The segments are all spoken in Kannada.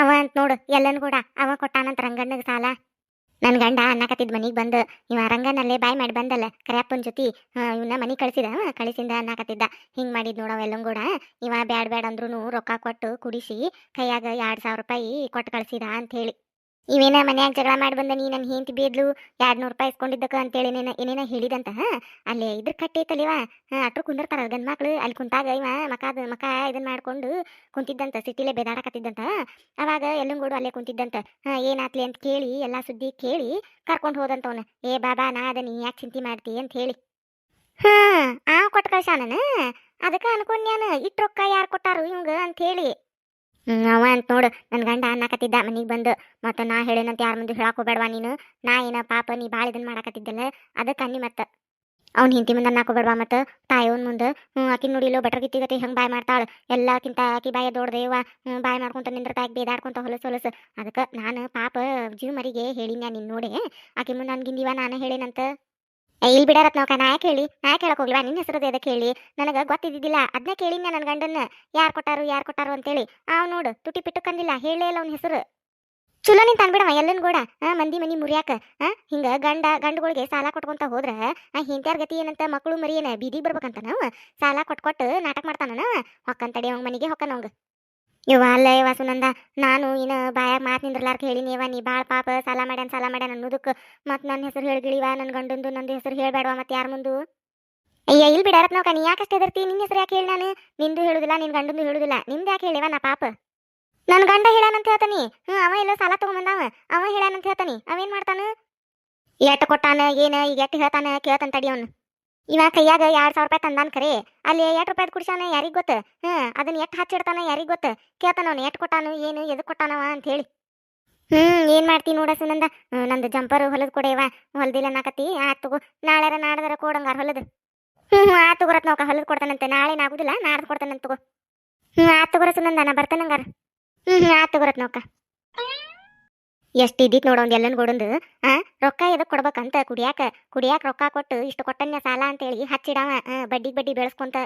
ಅವ ಅಂತ ನೋಡು, ಎಲ್ಲನ್ ಕೂಡ. ಅವ ಕೊಟ್ಟಾನಂತ ರಂಗಣ್ಣಗ ಸಾಲ. ನನ್ ಗಂಡ ಅನ್ನಕತ್ತಿದ್ ಮನಿಗ್ ಬಂದು, ಇವ ರಂಗನಲ್ಲೇ ಬಾಯ್ ಮಾಡಿ ಬಂದಲ್ಲ, ಕರಿಯಪ್ಪನ ಜೊತೆ ಇವನ್ನ ಮನಿ ಕಳಿಸಿದ ಕಳಿಸಿಂದ ಅನ್ನಕತ್ತಿದ್ದ. ಹಿಂಗ್ ಮಾಡಿದ್ ನೋಡವ ಎಲ್ಲಂಗ್ ಕೂಡ. ಇವ ಬ್ಯಾಡ್ ಬ್ಯಾಡ್ ಅಂದ್ರೂ ರೊಕ್ಕ ಕೊಟ್ಟು ಕುಡಿಸಿ, ಕೈಯಾಗ ಎರಡ್ ಸಾವಿರ ರೂಪಾಯಿ ಕೊಟ್ಟು ಕಳ್ಸಿದ ಅಂತ ಹೇಳಿ. ಇವೇನ ಮನ್ಯಾಗ ಜಗಳ ಮಾಡಿ ಬಂದ ನೀ ನನ್ನ ಹೆಂಡತಿ ಬೇದ್ಲು ಎರಡ್ ನೂರು ರೂಪಾಯಿ ಇಸ್ಕೊಂಡಿದ್ದಕ್ಕ ಅಂತೇಳಿ ಏನೇನ ಏನೇನ ಹೇಳಿದಂತ ಅಲ್ಲೇ ಇದ್ರ ಕಟ್ಟೈತಲ್ಲಿವ ಅಟ್ರು ಕುಂದಿರ್ತಾರ ಗಂಡ್ ಮಕ್ಳು. ಅಲ್ಲಿ ಕುಂತಾಗ ಇವ ಮಕಾದ, ಮಕ ಇದನ್ ಮಾಡ್ಕೊಂಡು ಕುಂತಿದ್ದಂತ, ಸಿಟಿಲೇ ಬೇದಾಡಕತ್ತಿದ್ದಂತ ಅವಾಗ ಎಲ್ಲಂಗೂಡು ಅಲ್ಲೇ ಕುಂತಿದ್ದಂತ, ಹಾ, ಏನಾತ್ಲಿ ಅಂತ ಕೇಳಿ, ಎಲ್ಲಾ ಸುದ್ದಿ ಕೇಳಿ ಕರ್ಕೊಂಡು ಹೋದಂತವನ ಏ ಬಾಬಾ, ನಾ ಅದ ನೀ ಯಾಕೆ ಚಿಂತೆ ಮಾಡ್ತಿ ಅಂತ ಹೇಳಿ. ಹಾ ಆ ಕೊಟ್ಟು ಕಳ್ಸಾನ ಅದಕ್ಕೆ ಅನ್ಕೊಂಡ್ಯಾನ ಇಟ್ ರೊಕ್ಕ ಯಾರು ಕೊಟ್ಟಾರು ಇವಂಗ ಅಂತ ಹೇಳಿ. ಅವ ಅಂತ ನೋಡು ನನ್ನ ಗಂಡ ಅನ್ನಕತ್ತಿದ್ದ ಮನಿಗೆ ಬಂದು, ಮತ್ತು ನಾ ಹೇಳಿನಂತ ಯಾರ ಮುಂದೆ ಹೇಳಕ್ ಹೋಗ್ಬೇಡವಾ ನೀನು? ನಾ ಏನ ಪಾಪ, ನೀ ಭಾಳ ಇದನ್ನ ಮಾಡಕತ್ತಿದ್ದಲ್ಲ, ಅದಕ್ಕೆ ಅನ್ನಿ ಮತ್ತೆ. ಅವ್ನ ಹಿಂತಿ ಮುಂದೆ ಅನ್ನಕೋಬೇಡವಾ ಮತ್ತು? ತಾಯೋನ್ ಮುಂದೆ. ಹ್ಞೂ ಆಕಿ ನೋಡಿಲ್ಲೋ ಬಟ್ರ್ ಗಿತ್ತಿಗತಿ ಹೆಂಗೆ ಬಾಯ್ ಮಾಡ್ತಾಳೆ? ಎಲ್ಲಕ್ಕಿಂತ ಆಕಿ ಬಾಯ ದೊಡ್ಡದೇವ ಹ್ಞೂ ಬಾಯ್ ಮಾಡ್ಕೊಂತ ನಿಂದ್ರತಾಗ ಬೇದಾಡ್ಕೊಂತ ಹೊಲಸು ಹೊಲಸು. ಅದಕ್ಕೆ ನಾನು ಪಾಪ ಜೀವ ಮರಿಗೆ ಹೇಳಿನ್ಯಾ ನಿನ್ನ ನೋಡಿ. ಆಕಿ ಮುಂದೆ ನನ್ಗಿಂದಿವ ನಾನು ಹೇಳೇನಂತ. ಇಲ್ಲಿ ಬಿಡಾರತ್ ನಾವು ನಾ ಯಾಕೆ ಹೇಳಿ? ನಾ ಯಾಕೆ ಹೋಗ್ಲಿ? ಹೋಗ್ಲಿವಾ ನಿನ್ನ ಹೆಸರು ಎದಕ್ಕೆ ಹೇಳಿ ನನಗೆ ಗೊತ್ತಿದ್ದಿದ್ದಿಲ್ಲ. ಅದನ್ನ ಕೇಳಿನ ನನ್ನ ಗಂಡನ್ನ. ಯಾರು ಕೊಟ್ಟಾರು ಯಾರು ಕೊಟ್ಟಾರು ಅಂತೇಳಿ. ಅವ್ ನೋಡು, ತುಟಿ ಪಿಟ್ಟು ಕಂದಿಲ್ಲ. ಹೇಳೇ ಇಲ್ಲ ಅವ್ನ ಹೆಸರು. ಚಲೋ ನಿಂತ ಅನ್ಬಿಡವ, ಎಲ್ಲನ್ ಆ, ಮಂದಿ ಮನಿ ಮುರಿಯಾಕ. ಹಿಂಗ ಗಂಡ, ಗಂಡುಗಳಿಗೆ ಸಾಲ ಕೊಟ್ಕೊಂತ ಹೋದ್ರ ಹಿಂತ್ಯಾರ ಗತಿ ಏನಂತ ಮಕ್ಕಳು ಮರಿ ಏನ ಬೀದಿ ಬರ್ಬೇಕಂತ ನಾವು? ಸಾಲ ಕೊಟ್ಕೊಟ್ಟು ನಾಟಕ ಮಾಡ್ತಾನ ಹೊಕ್ಕಂತಡಿ ಮನಿಗೆ ಹೊಕ್ಕನ ಅವಂಗ ಇವ ಅಲ್ಲ ಇವ ಸುನಂದ, ನಾನು ಇನ್ನ ಬಾಯಾಗ ಮಾತ್ ನಿಂದ್ರಲಾರ್ಕ ಹೇಳಿನಿ ಇವ ನೀ ಭಾಳ ಪಾಪ, ಸಾಲ ಮಾಡ್ಯಾನ ಸಾಲ ಮಾಡ್ಯಾನ ಅನ್ನೋದಕ್ಕೆ ಮತ್ ನನ್ನ ಹೆಸರು ಹೇಳ್ಗಿಳಿವ ನನ್ನ ಗಂಡಂದು ನಂದು ಹೆಸರು ಹೇಳಬೇಡವ ಮತ್ತೆ ಯಾರ ಮುಂದು? ಅಯ್ಯ, ಇಲ್ಲಿ ಬಿಡಾರತ್ ನೋಕ ನೀ ಯಾಕಷ್ಟೇ ಎದರ್ತಿ ನಿನ್ನ ಹೆಸರು ಯಾಕೆ ಹೇಳಿ ನಾನು? ನಿಂದು ಹೇಳುದಿಲ್ಲ, ನಿನ್ ಗಂಡಂದು ಹೇಳುದಿಲ್ಲ, ನಿಂದು ಯಾಕೆ ಹೇಳಿವ ನಾ ಪಾಪ? ನನ್ನ ಗಂಡ ಹೇಳಾನಂತ ಹೇಳ್ತಾನಿ. ಹ್ಞೂ ಅವ ಎಲ್ಲೋ ಸಾಲ ತಗೊಂಬಂದಾವ, ಅವ ಹೇಳಾನಂತ ಹೇಳ್ತಾನಿ, ಅವೇನ್ ಮಾಡ್ತಾನ? ಎಟ್ಟು ಕೊಟ್ಟಾನ, ಏನ, ಈಗ ಎಟ್ಟು ಹೇಳ್ತಾನ, ಕೇಳ್ತಾನ ತಡಿ ಅವ್ನು. ಇವ ಕೈಯಾಗ ಎರಡ್ ಸಾವಿರ ರೂಪಾಯಿ ತಂದಾನ ಖರೆ ಅಲ್ಲಿ ಎಷ್ಟು ರೂಪಾಯಿ ಕುಡಿಸಾನ ಯಾರಿಗ್ ಗೊತ್ತ? ಹ್ಮ್ ಅದನ್ನ ಎಟ್ ಹಚ್ಚಿಡ್ತಾನ ಯಾರಿಗ್ ಗೊತ್ತ? ಕೇಳ್ತಾನ ಅವ್ನು ಎಟ್ ಕೊಟ್ಟಾನು, ಏನು, ಎದಕ್ ಕೊಟ್ಟಾನವ ಅಂತ ಹೇಳಿ. ಹ್ಮ್, ಏನ್ ಮಾಡ್ತೀನಿ ನೋಡ ಸುನಂದ? ನಂದು ಜಂಪರ್ ಹೊಲದ್ ಕೊಡೆಯವ ಹೊಲದಿಲ್ಲ ನಾಕತಿ ಆತು ತಗೋ. ನಾಳೆರ ನಾಡದರ ಕೊಡಂಗಾರ ಹೊಲದ. ಹ್ಮ್ ಹ್ಮ್ ಆತ್ ತಗೋರತ್ ನಾವ್ ಹೊಲದ್ ಕೊಡ್ತಾನಂತೆ. ನಾಳೆ ಆಗುದಿಲ್ಲ ನಾಡ್ದು ಕೊಡ್ತಾನಂತ ಹ್ಮ್ ಆತ್ ತಗೋರ ಸುನಂದ, ನಾ ಬರ್ತಾನಂಗಾರ. ಹ್ಮ್ ಹ್ಮ್ ಆತ್ ತಗೋರತ್ ನೌಕ ಎಷ್ಟ್ ಇದ್ದಿತ್ತು ನೋಡ ಒಂದು ಎಲ್ಲನ್ ಗೋಡಂದು. ಆ, ರೊಕ್ಕ ಎದಕ್ಕೆ ಕೊಡ್ಬೇಕಂತ ಕುಡಿಯಾಕ ಕುಡಿಯಾಕ ರೊಕ್ಕ ಕೊಟ್ಟು ಇಷ್ಟು ಕೊಟ್ಟನ್ಯ ಸಾಲ ಅಂತೇಳಿ ಹಚ್ಚಿಡವ ಬಡ್ಡಿ ಬಡ್ಡಿ ಬೆಳೆಸ್ಕೊಂತ.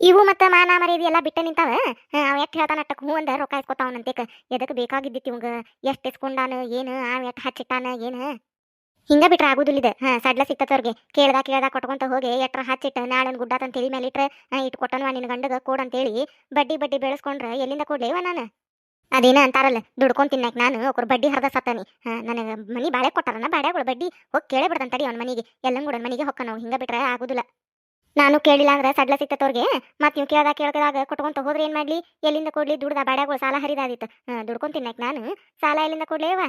ಇವು ಮತ್ತ ಮಾನ ಮರ್ಯಾದಿ ಎಲ್ಲ ಬಿಟ್ಟ ನಿಂತಾವ? ಅವ ಎಷ್ಟ್ ಹೇಳ್ತಾನ ಅಟ್ಟಕ್ಕೆ ಹೂ ಅಂದ ರೊಕ್ಕ ಇಸ್ಕೊತಾವನಂತೇಕ ಎದಕ್ಕೆ ಬೇಕಾಗಿದ್ದಿತ್ತು ಇವಂಗ? ಎಷ್ಟು ಇಸ್ಕೊಂಡಾನ ಏನು, ಅವ ಎಷ್ಟ್ ಹಚ್ಚಿಟ್ಟಾನ, ಏನು? ಹಿಂಗ ಬಿಟ್ರೆ ಆಗುದಿಲ್ಲ ಇದೆ. ಹಾಂ, ಸಡ್ಲ ಸಿಕ್ತದವ್ರಿಗೆ ಕೇಳ್ದಾಗ ಕೇಳ್ದಾಗ ಕೊಟ್ಕೊಂತ ಹೋಗಿ ಎಟ್ರ ಹಚ್ಚಿಟ್ಟು ನಾಳೆ ಗುಡ್ಡ ಅಂತ ತಿಳಿ ಮೇಲೆ ಇಟ್ರ ಇಟ್ ಕೊಟ್ಟನವ ನಿನ್ ಗಂಡಗ, ಕೊಡ್ ಅಂತೇಳಿ ಬಡ್ಡಿ ಬಡ್ಡಿ ಬೆಳೆಸ್ಕೊಂಡ್ರೆ ಎಲ್ಲಿಂದ ಕೊಡ್ಲೇವ ನಾನು? ಅದೇನ ಅಂತಾರಲ್ಲ, ದುಡ್ಕೊಂಡ್ ತಿನ್ನಾಕ ನಾನು ಒಕ್ರ ಬಡ್ಡಿ ಹರ್ದ ಸತ್ತಾನಿ. ನನಗೆ ಮನಿ ಬಾಳೆ ಕೊಟ್ಟಾರನ, ಬಾಡ್ಯಾಗಳು ಬಡ್ಡಿ ಹೋಗಿ ಕೇಳೇ ಬಿಡ್ತಾನ ತಡಿ ಅವ್ನ ಮನಿಗೆ. ಎಲ್ಲಂಗ್ ಕೂಡ ಮನಿಗೆ ಹೊಕ್ಕ ನಾವು, ಹಿಂಗ ಬಿಟ್ರೆ ಆಗುದಿಲ್ಲ. ನಾನು ಕೇಳಿಲ್ಲ ಅಂದ್ರೆ ಸಡ್ಲ ಸಿಕ್ತವ್ರಿಗೆ ಮತ್ ನೀವು ಕೇಳ್ದಾಗ ಕೇಳ್ದಾಗ ಕೊಟ್ಕೊಂತ ಹೋದ್ರೆ ಏನ್ ಮಾಡ್ಲಿ? ಎಲ್ಲಿಂದ ಕೊಡ್ಲಿ? ದುಡ್ದ ಬಾಡ್ಯಾಗಳು ಸಾಲ ಹರಿದಾದಿತ್ತು. ದುಡ್ಕೊಂಡ್ ತಿನ್ನಾಕ ನಾನು ಸಾಲ ಎಲ್ಲಿಂದ ಕೊಡ್ಲೇವ?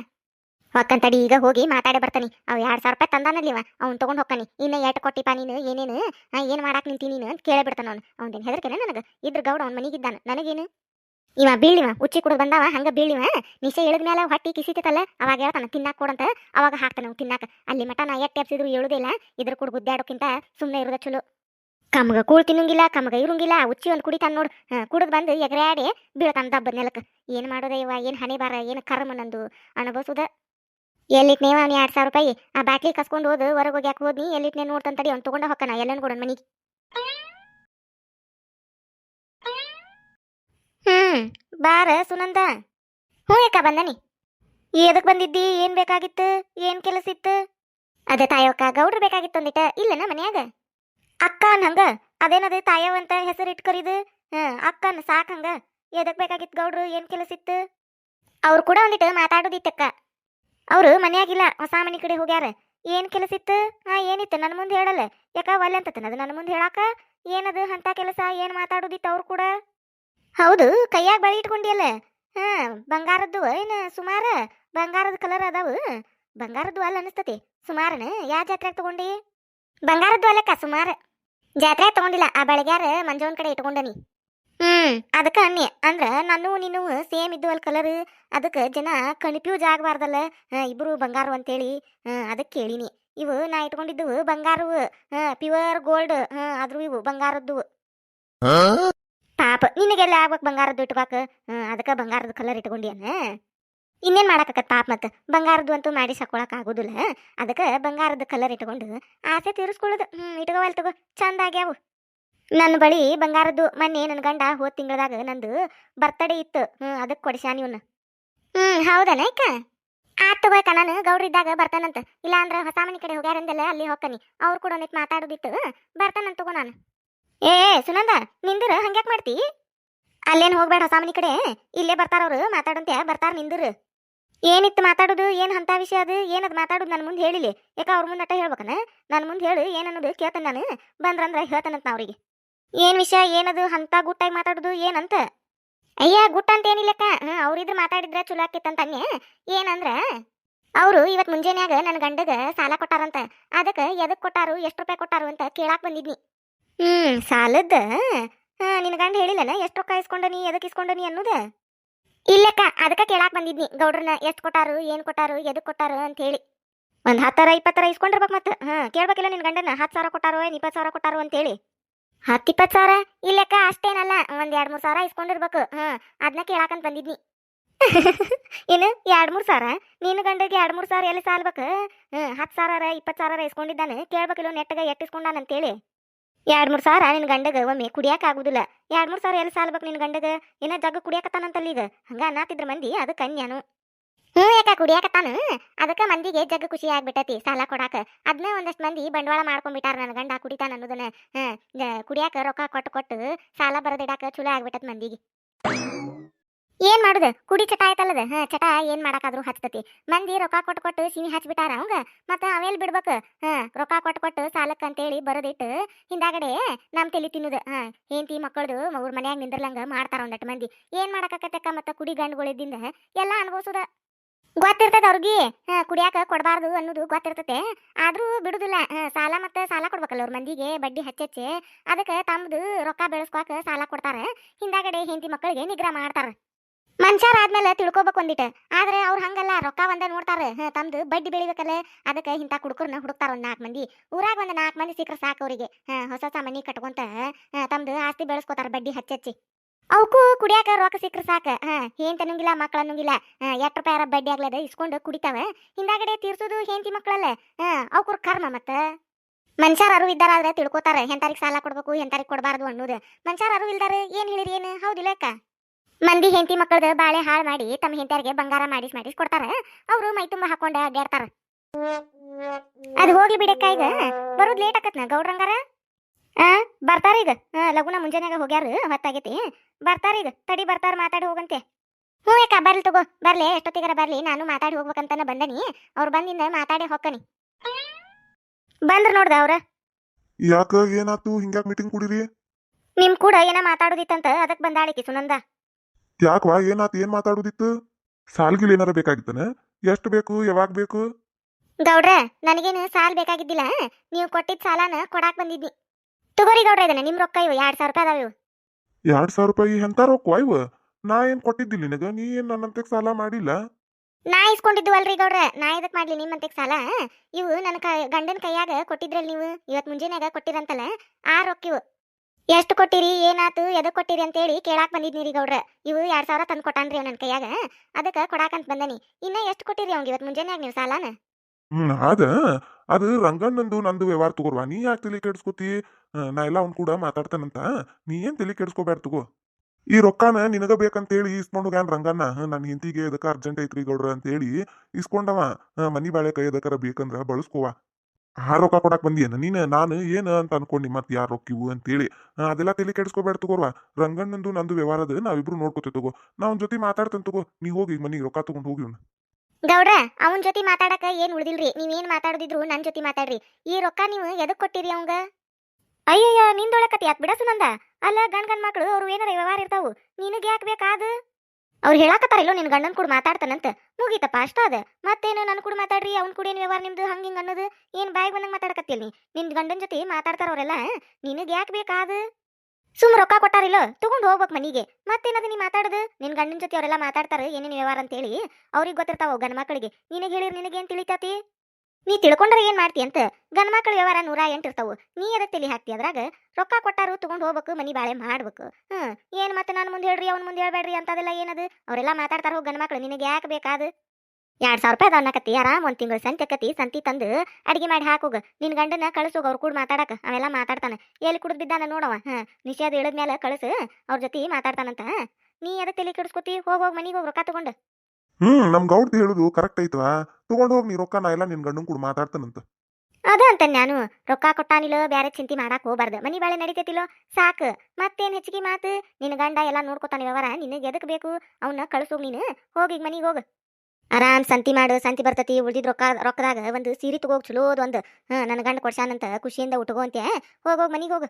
ಹೊಕ್ಕಂತಡಿ ಈಗ ಹೋಗಿ ಮಾತಾಡಿ ಬರ್ತಾನಿ. ಅವ್ ಎರಡ್ ಸಾವಿರ ರೂಪಾಯಿ ತಂದಾನಲ್ಲಿವ ಅವ್ನ್ ತಗೊಂಡ್ ಹೊಕ್ಕಾನಿ ಇನ್ನ ಎಟ್ ಕೊಟ್ಟಿಪ್ಪ ನೀನು, ಏನೇನು? ಏನು ಮಾಡಾಕ್ ನಿಂತಿ ನೀನು ಅಂತ ಕೇಳೇ ಬಿಡ್ತಾನ ಅವ್ನು. ಅವ್ನ ಹೆದರ್ಕೆನ ನನಗೆ? ಇದ್ರ ಗೌಡ ಅವ್ನ ಮನಿಗಿದ್ದಾನ ನನಗೇನು? ಇವ ಬೀಳಿವ ಉಚ್ಚಿ ಕುಡಿದು ಬಂದಾವ, ಹಂಗ ಬೀಳಿವ ನಿಶೆ ಮೇಲೆ ಹೊಟ್ಟಿ ಕಿಸಿತಲ್ಲ ಅವಾಗ ಹೇಳ್ತಾನ, ತಿನ್ನಾಕ ಕೊಡಂತ ಅವಾಗ ಹಾಕ್ತಾನ ತಿನ್ನಾಕ. ಅಲ್ಲಿ ಮಠ ನಾ ಎಟ್ ಎಪ್ಸಿದ್ರು ಹೇಳುದಿಲ್ಲ ಇದ್ರ ಕೂಡ ಗುದ್ದಾಡೋಕ್ಕಿಂತ ಸುಮ್ಮನೆ ಇರೋದ ಚಲೋ. ಕಮ್ಗ ಕೂಳ್ ತಿನ್ನಂಗಿಲ್ಲ, ಕಮ್ಗ ಇರುಂಗಿಲ್ಲ, ಉಚ್ಚಿ ಒಂದು ಕುಡಿತಾನ ನೋಡು ಕುಡಿದು ಬಂದು ಎಗರಾಡಿ ಬೀಳ್ತಾನ ದಬ್ಬದ ನೆಲಕ್ಕೆ ಏನ್ ಮಾಡೋದ ಇವ, ಏನ್ ಹಣೆ ಬಾರ ಏನ್ ಕರ್ಮ ನಂದು ಅನುಭವಿಸುದ? ಎಲ್ಲಿಟ್ನೇವ ಅವ್ನು ಎರಡ್ ಸಾವಿರ ರೂಪಾಯಿ? ಆ ಬಾಟ್ಲಿ ಕಸ್ಕೊಂಡು ಹೋದ್, ಹೊರಗೆ ಹೋಗಿ ಯಾಕೆ ಹೋದ್ನಿ, ಎಲ್ಲಿಟ್ನೇ ನೋಡ್ತಾನ ತಡಿ ಅವ್ನು ತೊಗೊಂಡ ಹೊಕ್ಕನ ಎಲ್ಲನ್ ಕೊಡೋಣ ಮನಿಗೆ. ಹ್ಮ್, ಬಾರ ಸುನಂದ. ಹ್ಞೂ ಅಕ್ಕ, ಬಂದನಿ. ಎದಕ್ ಬಂದಿದ್ದಿ? ಏನ್ ಬೇಕಾಗಿತ್ತು? ಏನ್ ಕೆಲಸ ಇತ್ತು? ಅದೇ ತಾಯವಕ್ಕ ಗೌಡ್ರು ಬೇಕಾಗಿತ್ತು ಒಂದಿಟ. ಇಲ್ಲನ ಮನ್ಯಾಗ? ಅಕ್ಕ ಅನ್ನಂಗ ಅದೇನದು ತಾಯವ್ ಅಂತ ಹೆಸರು ಇಟ್ಕರಿದು ಹ್ಮ್ ಅಕ್ಕನ ಸಾಕಂಗ ಎದಕ್ ಬೇಕಾಗಿತ್ತು ಗೌಡ್ರು? ಏನ್ ಕೆಲಸ ಇತ್ತು? ಅವ್ರು ಕೂಡ ಒಂದಿಟ್ಟು ಮಾತಾಡೋದಿತ್ತಕ್ಕ. ಅವ್ರು ಮನ್ಯಾಗಿಲ್ಲ, ಹೊಸ ಮನೆ ಕಡೆ ಹೋಗ್ಯಾರ. ಏನ್ ಕೆಲಸ ಇತ್ತು? ಹಾ, ಏನಿತ್ತು? ನನ್ನ ಮುಂದೆ ಹೇಳಲ್ಲ. ಯಾಕ ಒಲ್ಲೆ ಅಂತ ಅದು ನನ್ನ ಮುಂದೆ ಹೇಳಾಕ? ಏನದು? ಅಂತ ಕೆಲಸ? ಏನ್ ಮಾತಾಡೋದಿತ್ತು ಅವ್ರು ಕೂಡ? ಹೌದು, ಕೈಯಾಗ ಬಳಿ ಇಟ್ಕೊಂಡಿಯಲ್ಲ? ಹಾ, ಬಂಗಾರದ್ದು ಏನ ಸುಮಾರ? ಬಂಗಾರದ ಕಲರ್ ಅದಾವು. ಬಂಗಾರದ್ದು ಅಲ್ಲ ಅನಿಸ್ತತಿ. ಸುಮಾರನ? ಯಾವ ಜಾತ್ರೆಗೆ ತಗೊಂಡಿ? ಬಂಗಾರದ್ದು ಅಲ್ಲಕ್ಕ, ಸುಮಾರ. ಜಾತ್ರೆ ತಗೊಂಡಿಲ್ಲ. ಆ ಬೆಳಗ್ಯಾರ ಮಂಜವನ್ ಕಡೆ ಇಟ್ಕೊಂಡನಿ. ಹ್ಮ್, ಅದಕ್ಕೆ ಅನ್ನಿ. ಅಂದ್ರ ನಾನು ನೀನು ಸೇಮ್ ಇದ್ದು ಅಲ್ ಕಲರ್. ಅದಕ್ಕೆ ಜನ ಕನ್ಫ್ಯೂಸ್ ಆಗಬಾರ್ದಲ್ಲ ಇಬ್ರು ಬಂಗಾರು ಅಂತೇಳಿ ಅದಕ್ಕೆ ಕೇಳಿನಿ. ಇವು ನಾ ಇಟ್ಕೊಂಡಿದ್ದು ಹ ಪ್ಯೂರ್ ಗೋಲ್ಡ್ ಆದ್ರೂ ಇವು ಬಂಗಾರದ್ದು. ಪಾಪ, ನಿನಗೆಲ್ಲ ಆಗ್ಬೇಕು ಬಂಗಾರದ್ದು ಇಟ್ಕೋಕ ಅದಕ್ಕೆ ಬಂಗಾರದ ಕಲರ್ ಇಟ್ಕೊಂಡಿಯನ ಇನ್ನೇನು ಮಾಡಾಕತ್ ಪಾಪ ಮತ್ತು? ಬಂಗಾರದ್ದು ಅಂತೂ ಮಾಡಿ ಸಾಕೊಳಕ್ ಆಗೋದಿಲ್ಲ. ಅದಕ್ಕೆ ಬಂಗಾರದ ಕಲರ್ ಇಟ್ಕೊಂಡು ಆಸೆ ತೀರಿಸ್ಕೊಳ್ಳೋದು. ಹ್ಞೂ ಇಟ್ಕೋವಲ್ ತಗೋ. ಚಂದ ಆಗ್ಯಾವು. ನನ್ನ ಬಳಿ ಬಂಗಾರದ್ದು ಮೊನ್ನೆ ನನ್ನ ಗಂಡ ಹೋದ್ ತಿಂಗಳದಾಗ ನಂದು ಬರ್ತಡೇ ಇತ್ತು. ಹ್ಞೂ ಅದಕ್ಕೆ ಕೊಡಿಸ್ಯಾನ ಇವನು. ಹ್ಞೂ ಹೌದಲ್ಲ ಅಕ್ಕ? ಆತ್ ತಗೋಕ ನಾನು ಗೌಡ್ರಿದ್ದಾಗ ಬರ್ತಾನಂತ. ಇಲ್ಲ ಅಂದ್ರೆ ಹೊಸ ಮನೆ ಕಡೆ ಹೋಗ್ಯಾರಂದಲ್ಲ, ಅಲ್ಲಿ ಹೋಗ್ತಾನೆ ಅವ್ರು ಕೂಡ ಒಂದಿಟ್ಟು ಮಾತಾಡೋದಿತ್ತು. ಬರ್ತಾನಂತ ತಗೋ ನಾನು. ಏ ಸುನಂದ, ನಿಂದ್ರ ಹಂಗ್ಯಾಕ್ ಮಾಡ್ತಿ? ಅಲ್ಲೇನ್ ಹೋಗ್ಬೇಡ ಹೊಸ ಮನಿ ಕಡೆ. ಇಲ್ಲೇ ಬರ್ತಾರವ್ರು ಮಾತಾಡಂತೆ ಬರ್ತಾರ ನಿಂದ್ರು. ಏನಿತ್ತು ಮಾತಾಡೋದು, ಏನ್ ಅಂತ ವಿಷಯ ಅದು, ಏನದ್ ಮಾತಾಡೋದು ನನ್ನ ಮುಂದೆ ಹೇಳಿಲಿ. ಯಾಕ ಅವ್ರ ಮುಂದೆ ಹೇಳ್ಬೇಕನ? ನನ್ನ ಮುಂದೆ ಹೇಳು ಏನನ್ನೋದು ಕೇಳ್ತಾನೆ ನಾನು. ಬಂದ್ರಂದ್ರ ಹೇಳ್ತಾನಂತ ಅವ್ರಿಗೆ. ಏನ್ ವಿಷಯ, ಏನದು, ಹಂತ ಗುಟ್ಟಾಗಿ ಮಾತಾಡೋದು, ಏನಂತ? ಅಯ್ಯ, ಗುಟ್ಟ ಅಂತ ಏನಿಲ್ಲಕ್ಕ ಹ್ಮ್, ಅವ್ರಿದ್ರ ಮಾತಾಡಿದ್ರೆ ಚಲೋ ಆಕಿತ್ತಂತ ಅನ್ಯ ಏನಂದ್ರ? ಅವರು ಇವತ್ ಮುಂಜಾನೆಯಾಗ ನನ್ನ ಗಂಡಗ ಸಾಲ ಕೊಟ್ಟಾರಂತ. ಅದಕ್ಕೆ ಎದಕ್ ಕೊಟ್ಟಾರು, ಎಷ್ಟು ರೂಪಾಯಿ ಕೊಟ್ಟಾರು ಅಂತ ಕೇಳಾಕ್ ಬಂದಿದ್ನಿ. ಹ್ಮ್, ಸಾಲದ? ನಿನ್ನ ನಿನ್ ಗಂಡ ಹೇಳಿಲ್ಲನ? ಎಷ್ಟು ರೊಕ್ಕ ಇಸ್ಕೊಂಡನಿ ಎದಕ್ಕೆ ಇಸ್ಕೊಂಡನಿ ಅನ್ನೋದ? ಇಲ್ಲಕ್ಕ, ಅದಕ್ಕೆ ಕೇಳಾಕ ಬಂದಿದ್ನಿ. ಗೌಡ್ರನ್ನ ಎಷ್ಟು ಕೊಟ್ಟಾರು, ಏನು ಕೊಟ್ಟಾರು, ಎದಕ್ ಕೊಟ್ಟಾರು ಅಂತ ಹೇಳಿ ಒಂದ್ ಹತ್ತರ, ಇಪ್ಪತ್ತರ ಇಸ್ಕೊಂಡಿರ್ಬೇಕು ಮತ್ತೆ ಹಾಂ, ಕೇಳ್ಬೇಕಿಲ್ಲ ನಿನ್ ಗಂಡನ ಹತ್ತು ಸಾವಿರ ಕೊಟ್ಟಾರು ಏನ್ ಇಪ್ಪತ್ತು ಸಾವಿರ ಕೊಟ್ಟಾರು ಅಂತ ಹೇಳಿ ಹತ್ತು, ಇಪ್ಪತ್ತು ಸಾವಿರ? ಇಲ್ಲಕ್ಕ, ಅಷ್ಟೇನಲ್ಲ. ಒಂದ್ ಎರಡ್ ಮೂರ್ ಸಾವಿರ ಇಸ್ಕೊಂಡಿರ್ಬೇಕು. ಹಾ ಅದನ್ನ ಕೇಳಾಕಂತ ಬಂದಿದ್ನಿ. ಏನು, ಎರಡ್ ಮೂರ್ ಸಾವಿರ? ನಿನ್ನ ಗಂಡಗೆ ಎರಡ್ ಮೂರ್ ಸಾವಿರ ಎಲ್ಲಿ ಸಾಲ್ಬೇಕು? ಹ್ಮ್, ಹತ್ತು ಸಾವಿರ ಇಪ್ಪತ್ತು ಸಾವಿರ ಇಸ್ಕೊಂಡಿದ್ದಾನೆ. ಕೇಳ್ಬೇಕಿಲ್ಲ, ನೆಟ್ಟಗ ಎಟ್ಟು ಇಸ್ಕೊಂಡಾನಂತೇಳಿ. ಎರಡ್ ಮೂರ್ ಸಾವಿರ ನಿನ್ ಗಂಡಗ ಒಮ್ಮೆ ಕುಡಿಯಾಕ ಆಗುದಿಲ್ಲ. ಎರಡ್ ಮೂರ್ ಸಾವಿರ ಎಲ್ಲಿ ಸಾಲ್ಬೇಕು ನಿನ್ ಗಂಡಗ? ಏನ ಜಗ್ಗ ಕುಡಿಯಾಕತ್ತಾನಂತಲ್ಲ ಈಗ. ಹಂಗ ಅನ್ನತಿದ್ರ ಮಂದಿ ಅದಕ್ಕೆ ಅನ್ಯಾನು ಹ್ಞೂ ಯಾಕ ಕುಡಿಯಾಕತ್ತಾನ? ಅದಕ್ಕೆ ಮಂದಿಗೆ ಜಗ್ಗ ಖುಷಿ ಆಗ್ಬಿಟ್ಟತಿ ಸಾಲ ಕೊಡಾಕ. ಅದನ್ನ ಒಂದಷ್ಟು ಮಂದಿ ಬಂಡವಾಳ ಮಾಡ್ಕೊಂಡ್ಬಿಟ್ಟಾರ ನನ್ನ ಗಂಡ ಕುಡಿತಾನ ಅನ್ನೋದನ್ನ. ಕುಡಿಯಾಕ ರೊಕ್ಕ ಕೊಟ್ಟು ಕೊಟ್ಟು ಸಾಲ ಬರದಿಡಾಕ ಚಲೋ ಆಗ್ಬಿಟ್ಟತ್ ಮಂದಿಗೆ. ಏನ್ ಮಾಡುದು? ಕುಡಿ ಚಟ ಆಯ್ತಲ್ಲದ? ಹಾ, ಚಟ ಏನ್ ಮಾಡಾಕಾದ್ರೂ ಹಚ್ತತಿ ಮಂದಿ ರೊಕ್ಕ ಕೊಟ್ಟು ಕೊಟ್ಟು ಸಿಹಿ ಹಚ್ಬಿಟ್ಟಾರ ಅವಂಗ? ಮತ್ತ ಅವೆಲ್ ಬಿಡ್ಬೇಕು? ಹಾ, ರೊಕ್ಕ ಕೊಟ್ಟು ಕೊಟ್ಟು ಸಾಲಕ್ಕ ಅಂತೇಳಿ ಬರದಿಟ್ಟು ಹಿಂದಾಗಡೆ ನಮ್ ತಲಿ ತಿನ್ನುದು. ಹಾ, ಹೆಂಡತಿ ಮಕ್ಕಳದು ಅವ್ರ ಮನ್ಯಾಗ ನಿಂದ್ರಲಂಗ ಮಾಡ್ತಾರ ಒಂದಟ್ ಮಂದಿ. ಏನ್ ಮಾಡಕಾಕತ್ತಕ್ಕ ಮತ್ತ ಕುಡಿ ಗಂಡುಗಳಿದ್ದಿಂದ ಎಲ್ಲ ಅನ್ಭವಿಸುದ. ಗೊತ್ತಿರ್ತದ ಅವ್ರಿಗೆ? ಕುಡಿಯಾಕ ಕೊಡಬಾರ್ದು ಅನ್ನೋದು ಗೊತ್ತಿರ್ತತೆ. ಆದ್ರೂ ಬಿಡುದಿಲ್ಲ. ಸಾಲ ಮತ್ತೆ ಸಾಲ ಕೊಡ್ಬೇಕಲ್ಲ ಅವ್ರ ಮಂದಿಗೆ ಬಡ್ಡಿ ಹಚ್ಚಚ್ಚೆ. ಅದಕ್ಕೆ ತಮ್ದು ರೊಕ್ಕ ಬೆಳೆಸ್ಕೊಕ ಸಾಲ ಕೊಡ್ತಾರ. ಹಿಂದಾಗಡೆ ಹೆಂಡತಿ ಮಕ್ಕಳಿಗೆ ನಿಗ್ರಹ ಮಾಡ್ತಾರ. ಮನುಷ್ಯರ ಆದ್ಮೇಲೆ ತಿಳ್ಕೊಬೇಕು ಒಂದಿಟ. ಆದ್ರೆ ಅವ್ರು ಹಂಗಲ್ಲ, ರೊಕ್ಕ ಒಂದ ನೋಡ್ತಾರ. ತಮ್ದು ಬಡ್ಡಿ ಬೆಳಿಬೇಕಲ್ಲ. ಅದಕ್ಕೆ ಇಂಥ ಕುಡುಕರ್ನ ಹುಡುಕ್ತಾರ ಒಂದ್ ನಾಲ್ಕು ಮಂದಿ. ಊರಾಗ ಒಂದ್ ನಾಲ್ಕು ಮಂದಿ ಸಿಕ್ಕ್ರ ಸಾಕು ಅವರಿಗೆ. ಹೊಸ ಹೊಸ ಮನಿ ಕಟ್ಕೊಂತ ತಮ್ದು ಆಸ್ತಿ ಬೆಳೆಸ್ಕೋತಾರ ಬಡ್ಡಿ ಹಚ್ಚಿ. ಅವಕ್ಕೂ ಕುಡಿಯಾಕ ರೊಕ್ಕ ಸಿಕ್ಕ್ರ ಸಾಕ. ಏನ್ ಅನ್ನಂಗಿಲ್ಲ ಮಕ್ಳು ಅನ್ನಂಗಿಲ್ಲ ಎಷ್ಟು ರೂಪಾಯಿ ಬಡ್ಡಿ ಆಗ್ಲದ ಇಸ್ಕೊಂಡು ಕುಡಿತಾವ. ಹಿಂದಾಗಡೆ ತೀರ್ಸೋದು ಹೆಂಡತಿ ಮಕ್ಕಳಲ್ಲ ಅವ್ಕುರ್ ಕರ್ಮ ಮತ್ತ. ಮನುಷ್ಯರು ಇದ್ದಾರಾದ್ರೆ ತಿಳ್ಕೊತಾರೆ. ಎಂತಾರಿಗೆ ಸಾಲ ಕೊಡ್ಬೇಕು ಎಂತಾರಿಗೆ ಕೊಡಬಾರ್ದು ಅನ್ನೋದು. ಮನುಷ್ಯರು ಇಲ್ದಾರ ಏನು ಹೇಳಿರಿ ಏನು? ಹೌದಿಲ್ಲ ಅಕ್ಕ? ಮಂದಿ ಹೆಂಡತಿ ಮಕ್ಕಳದ ಬಾಳೆ ಹಾಳು ಮಾಡಿ ತಮ್ಮ ಹೆಂಡತಿಯರಿಗೆ ಬಂಗಾರ ಮಾಡಿಸ್ ಮಾಡಿಸ್ ಕೊಡ್ತಾರ ಅವರು ಮೈ ತುಂಬ ಹಾಕೊಂಡ ಅಡ್ಡಾಡ್ತಾರ ಅದು ಹೋಗ್ಲಿ ಬಿಡಕ್ಕ ಈಗ. ಬರೋದ್ ಲೇಟ್ ಆಕತ್ನ ಗೌಡ್ರಂಗಾರ ಆ ಬರ್ತಾರ ಈಗ. ಲಗುನ ಮುಂಜಾನೆಗ ಹೋಗ್ಯಾರ ಹೊತ್ತಾಗೈತಿ. ಬರ್ತಾರ ಈಗ. ತಡಿ ಬರ್ತಾರ ಮಾತಾಡಿ ಹೋಗಂತೆ. ಹ್ಞೂ ಯಾಕ ಬರ್ಲಿ ತಗೋ. ಬರ್ಲಿ ಎಷ್ಟೊತ್ತಿಗಾರ ಬರ್ಲಿ? ನಾನು ಮಾತಾಡಿ ಹೋಗ್ಬೇಕಂತಾನೆ ಬಂದನಿ. ಅವ್ರು ಬಂದಿಂದ ಮಾತಾಡಿ ಹೊಕ್ಕನಿ. ಬಂದ್ರ ನೋಡ್ದ ಅವ್ರ? ಯಾಕ ಏನಾತು? ಹಿಂಗ್ಯಾಕ್ ಮೀಟಿಂಗ್ ಕುಡಿರಿ? ನಿಮ್ ಕೂಡ ಏನ ಮಾತಾಡೋದಿತ್ತಂತ ಅದಕ್ ಬಂದಾಳಿಕಿ ಸುನಂದ. ಯಾಕವಾ ಏನಾತ್ ಏನ್ ಮಾತಾಡೋದಿತ್ತು? ಸಾಲ್ಗಿಲ್ ಏನಾರ ಬೇಕಾಗಿತ್ತನ? ಎಷ್ಟು ಬೇಕು ಯಾವಾಗ ಬೇಕು? ಗೌಡ್ರ ನನಗೇನು ಸಾಲ ಬೇಕಾಗಿದ್ದಿಲ್ಲ ನೀವು ಕೊಟ್ಟಿದ್ ಸಾಲನ ಕೊಡಾಕ್ ಬಂದಿದ್ನಿ. ತಗೋರಿ ಗೌಡ್ರ ಇದನ್ನ ನಿಮ್ ರೊಕ್ಕ ಇವು ಎರಡ್ ಸಾವಿರ ರೂಪಾಯಿ ಅದಾವ ಇವು. ಎರಡ್ ಸಾವಿರ ರೂಪಾಯಿ ಎಂತ ರೊಕ್ಕ ಇವ? ನಾ ಏನ್ ಕೊಟ್ಟಿದ್ದಿಲ್ಲ ನಿನಗ? ನೀ ಏನ್ ನನ್ನಂತೆ ಸಾಲ ಮಾಡಿಲ್ಲ? ನಾ ಇಸ್ಕೊಂಡಿದ್ದು ಅಲ್ರಿ ಗೌಡ್ರ ನಾ ಇದಕ್ ಮಾಡ್ಲಿ ನಿಮ್ಮಂತೆ ಸಾಲ ಇವು ನನ್ನ ಕ ಗಂಡನ ಕೈಯಾಗ ಕೊಟ್ಟಿದ್ರಲ್ ನೀವು ಇವತ್ ಮುಂಜಾನೆಯಾಗ ಕೊಟ್ಟಿರಂತಲ್ಲ ಆ ರೊಕ್ಕ ಇವು ಎಷ್ಟು ಕೊಟ್ಟಿರಿ, ಏನಾತು, ಎದಕ್ ಕೊಟ್ಟಿರಿ ಅಂತೇಳಿ ಕೇಳಾಕ್ ಬಂದಿದ್ನಿರಿ ಗೌಡ್ರ. ಇವು ಎರಡ್ ಸಾವಿರ ತಂದು ಕೊಟ್ಟಾನ್ರಿ ಅವ್ನ ನನ್ನ ಕೈಯಾಗ. ಅದಕ್ಕೆ ಕೊಡಾಕಂತ ಬಂದನಿ. ಇನ್ನ ಎಷ್ಟು ಕೊಟ್ಟಿರಿ ಅವ್ನಿಗೆ ಇವತ್ ಮುಂಜಾನೆ ನೀವು ಸಾಲನ? ಹ್ಮ್ ಅದ ಅದು ರಂಗಣ್ಣಂದು ನಂದು ವ್ಯವಹಾರ ತಗೋರ್ವಾ. ನೀ ಯಾಕೆ ತಲೆ ಕೆಡ್ಸ್ಕೊತಿ? ನಾ ಎಲ್ಲ ಅವ್ನು ಕೂಡ ಮಾತಾಡ್ತಾನಂತ. ನೀ ಏನ್ ತಲೆ ಕೆಡ್ಸ್ಕೊಬ್ಯಾಡ ತಗೋ. ಈ ರೊಕ್ಕಾನ ನಿನಗ ಬೇಕಂತೇಳಿ ಇಸ್ಕೊಂಡು ಹೋಗ್ಯಾನ ರಂಗಣ್ಣ. ನನ್ನ ಹಿಂತಿಗೆ ಎದಕ್ಕ ಅರ್ಜೆಂಟ್ ಐತ್ರಿ ಗೌಡ್ರ ಅಂತೇಳಿ ಇಸ್ಕೊಂಡವ. ಮನಿ ಬಾಳೆ ಕೈ ಎದಕ್ಕಾರ ಬೇಕಂದ್ರ ಬಳಸ್ಕೋವ. ಆ ರೊಕ್ಕ ಕೊಡಾಕ್ ಬಂದಿಯನ? ನೀನು, ನಾನು ಏನ ಅಂತ ಅನ್ಕೊಂಡಿ ಮತ್ ಯಾರ ರೊಕ್ಕ ಇವು ಅಂತೇಳಿ. ಅದೆಲ್ಲ ತಲೆ ಕೆಡಿಸ್ಕೋಬೇಡ ತಗೋರ್ವ ರಂಗಣ್ಣಂದು ನಂದು ವ್ಯವಹಾರದ ನಾವಿಬ್ರು ನೋಡ್ಕೋತೀವಿ ತಗೋ. ನಾ ಅವ್ನ ಜೊತೆ ಮಾತಾಡ್ತಾನೆ ತಗೋ. ನೀ ಹೋಗಿ ಮನೆಗೆ ರೊಕ್ಕ ತಗೊಂಡ್ ಹೋಗಿ ಗೌಡ್ರ, ಅವನ್ ಜೊತೆ ಮಾತಾಡಕ ಏನ್ ಉಳಿದಿಲ್ರಿ? ನೀವ್ ಏನ್ ಮಾತಾಡೋದಿದ್ರು ನನ್ ಜೊತೆ ಮಾತಾಡ್ರಿ. ಈ ರೊಕ್ಕ ನೀವು ಎದಕ್ ಕೊಟ್ಟಿರಿ ಅವಂಗ? ಅಯ್ಯಯ್ಯ, ನಿಂದೊಳಕತಿ ಯಾಕ್ ಬಿಡ ಸುನಂದ? ಅಲ್ಲ ಗಂಡ್ ಗಂಡ್ ಮಕ್ಳು, ಅವ್ರು ಏನಾರ ವ್ಯವಹಾರ ಇರ್ತಾವು. ನಿನಗೆ ಯಾಕ್ ಬೇಕಾದ? ಅವ್ರು ಹೇಳಾಕತ್ತಾರಿಲ್ಲೋ ನಿನ್ನ ಗಂಡನ ಕೂಡ ಮಾತಾಡ್ತಾನಂತ. ಮುಗೀತಪ್ಪ, ಅಷ್ಟ ಅದ. ಮತ್ತೇನು ನನ್ನ ಕೂಡ ಮಾತಾಡ್ರಿ, ಅವ್ನ್ ಕೂಡ ಏನು ವ್ಯವಹಾರ ನಿಮ್ದು, ಹಂಗ ಹಿಂಗ ಅನ್ನೋದು? ಏನು ಬಾಯಿಗೆ ಬಂದಂಗೆ ಮಾತಾಡಕತ್ತಿಲ್ ನೀ? ನಿನ್ ಗಂಡನ್ ಜೊತೆ ಮಾತಾಡ್ತಾರ ಅವರೆಲ್ಲ ನಿನಗೆ ಯಾಕೆ ಬೇಕಾದ? ಸುಮ್ ರೊಕ್ಕ ಕೊಟ್ಟಾರಿಲ್ಲೋ ತಗೊಂಡು ಹೋಗ್ಬೇಕು ಮನಿಗೆ. ಮತ್ತೇನದು ನೀ ಮಾತಾಡದು? ನಿನ್ನ ಗಂಡನ ಜೊತೆ ಅವರೆಲ್ಲ ಮಾತಾಡ್ತಾರೆ, ಏನೇನು ವ್ಯವಹಾರ ಅಂತೇಳಿ ಅವ್ರಿಗೆ ಗೊತ್ತಿರ್ತಾವ ಗಂಡ ಮಕ್ಕಳಿಗೆ ನಿನಗೆ ಹೇಳಿರ್ ನಿನಗೇನು ತಿಳಿತತಿ? ನೀ ತಿಳ್ಕೊಂಡ್ರೆ ಏನ್ ಮಾಡ್ತಿ ಅಂತ? ಗಂಡ ಮಕ್ಕಳ ವ್ಯವಹಾರ ನೂರ ಎಂಟು ಇರ್ತಾವು. ನೀ ಅದ ತಲಿ ಹಾಕ್ತಿ ಅದ್ರಾಗ? ರೊಕ್ಕ ಕೊಟ್ಟಾರು ತಗೊಂಡ್ ಹೋಗ್ಬೇಕು, ಮನಿ ಬಾಳೆ ಮಾಡ್ಬೇಕು. ಹ್ಮ್, ಏನ್ ಮತ್ತೆ ನಾನು ಮುಂದೆ ಹೇಳ್ರಿ, ಅವ್ನ ಮುಂದೆ ಹೇಳ್ಬೇಡ್ರಿ ಅಂತದೆಲ್ಲ ಏನದು? ಅವರೆಲ್ಲ ಮಾತಾಡ್ತಾರ ಹೋಗಿ ಗಂಡ ಮಕ್ಳು, ನಿನಗೆ ಯಾಕೆ ಬೇಕಾದ? ಎರಡ್ ಸಾವಿರ ರೂಪಾಯಿ ಅನ್ನಕತ್ತಿ ಆರಾಮ್ ಒಂದ್ ತಿಂಗಳು ಸಂತಿ ಕತ್ತಿ, ಸಂತಿ ತಂದು ಅಡಿಗೆ ಮಾಡಿ ಹಾಕೋಗ ನಿನ್ ಗಂಡನ ಕಳಿಸೋಗ ಅವ್ರ ಕೂಡ ಮಾತಾಡಕ. ಅವೆಲ್ಲ ಮಾತಾಡ್ತಾನ. ಎಲ್ಲಿ ಕುಡಿದ್ ಬಿದ್ದಾನ ನೋಡವ? ಹಾ ನಿಷೇಧ ಇಳಿದ್ಮೇಲೆ ಕಳಿಸು, ಅವ್ರ ಜೊತೆ ಮಾತಾಡ್ತಾನಂತ. ನೀ ಅದಕ್ಕೆ ತಲೆ ಕೆಡಿಸ್ಕೊತಿ? ಹೋಗ್ ಹೋಗ್ ಮನಿಗೆ ಹೋಗಿ ರೊಕ್ಕ ತಗೊಂಡು. ಹ್ಮ್, ನಮ್ ಗೌಡ್ದು ಹೇಳುದು ಕರೆಕ್ಟ್ ಐತವಾ? ತಗೊಂಡ್ ಹೋಗಿ ನೀ ರೊಕ್ಕ ನಾ ಎಲ್ಲ ನಿನ್ ಗಂಡನ್ ಕೂಡ ಮಾತಾಡ್ತಾನಂತ. ಅದ ಅಂತ ನಾನು. ರೊಕ್ಕ ಕೊಟ್ಟಾನಿಲ್ಲೋ ಬ್ಯಾರೆ ಚಿಂತೆ ಮಾಡಾಕ್ ಹೋಗ್ಬಾರ್ದು. ಮನಿ ಬಾಳೆ ನಡಿತೈತಿಲೋ? ಸಾಕು. ಮತ್ತೇನ್ ಹೆಚ್ಚಿಗೆ ಮಾತು? ನಿನ್ನ ಗಂಡ ಎಲ್ಲ ನೋಡ್ಕೊತಾನ ವ್ಯವಹಾರ. ನಿನಗೆ ಎದಕ್ ಬೇಕು? ಅವನ್ನ ಕಳ್ಸೋಗ್ ನೀನು. ಹೋಗಿ ಮನಿಗೆ ಹೋಗು. ಆರಾಮ್ ಸಂತಿ ಮಾಡು, ಸಂತಿ ಬರ್ತತಿ. ಉಳ್ದಿದ್ ರೊಕ್ಕ, ರೊಕ್ಕದಾಗ ಒಂದು ಸೀರೆ ತಗೋಗ್ ಚಲೋದ್ ಒಂದು. ಹಾ ನನ್ನ ಗಂಡ ಕೊಡ್ಸಾನಂತ ಖುಷಿಯಿಂದ ಉಟ್ಕೋ ಅಂತೆ ಹೋಗೋಗ್ ಮನಿಗೆ ಹೋಗು.